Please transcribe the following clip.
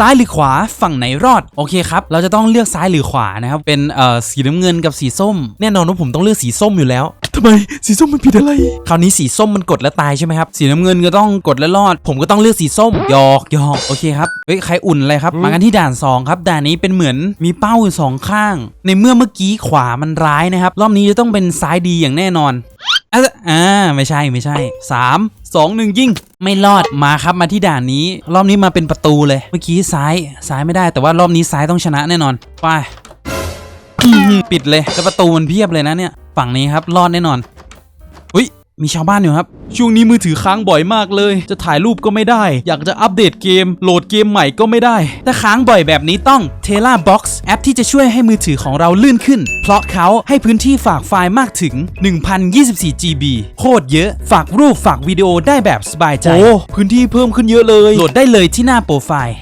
ซ้ายหรือขวาฝั่งไหนรอดโอเคครับเราจะต้องเลือกซ้ายหรือขวานะครับเป็นเอ่อสีน้ำเงินกับสีส้ม แน่นอนว่าผมต้องเลือกสีส้มอยู่แล้วทำไมสีส้มมันผิดอะไร คราวนี้สีส้มมันกดแล้วตายใช่ไหมครับ สีน้ำเงินก็ต้องกดแล้วรอด ผมก็ต้องเลือกสีส้มหยอกหยอกโอเคครับเฮ้ยใครอุ่นอะไรครับ มากันที่ด่านสองครับ ด่านนี้เป็นเหมือนมีเป้าอยู่สองข้าง ในเมื่อเมื่อกี้ขวามันร้ายนะครับ รอบนี้จะต้องเป็นซ้ายดีอย่างแน่นอน อะอ่าไม่ใช่ไม่ใช่สามสองหนึ่งยิงไม่รอดมาครับมาที่ด่านนี้ รอบนี้มาเป็นประตูเลย เมื่อกี้ซ้ายซ้ายไม่ได้แต่ว่ารอบนี้ซ้ายต้องชนะแน่นอนไปปิดเลยแล้วประตูมันเพียบเลยนะเนี่ย ฝั่งนี้ครับรอดแน่นอน มีชาวบ้านอยู่ครับ ช่วงนี้มือถือค้างบ่อยมากเลย จะถ่ายรูปก็ไม่ได้ อยากจะอัปเดตเกม โหลดเกมใหม่ก็ไม่ได้ ถ้าค้างบ่อยแบบนี้ต้อง t e l a Box แอปที่จะช่วยให้มือถือของเราลื่นขึ้น เพราะเขาให้พื้นที่ฝากไฟล์มากถึง 1024 GB โคตรเยอะ ฝากรูปฝากวิดีโอได้แบบสบายใจ โอ้ พื้นที่เพิ่มขึ้นเยอะเลย โหลดได้เลยที่หน้าโปรไฟล์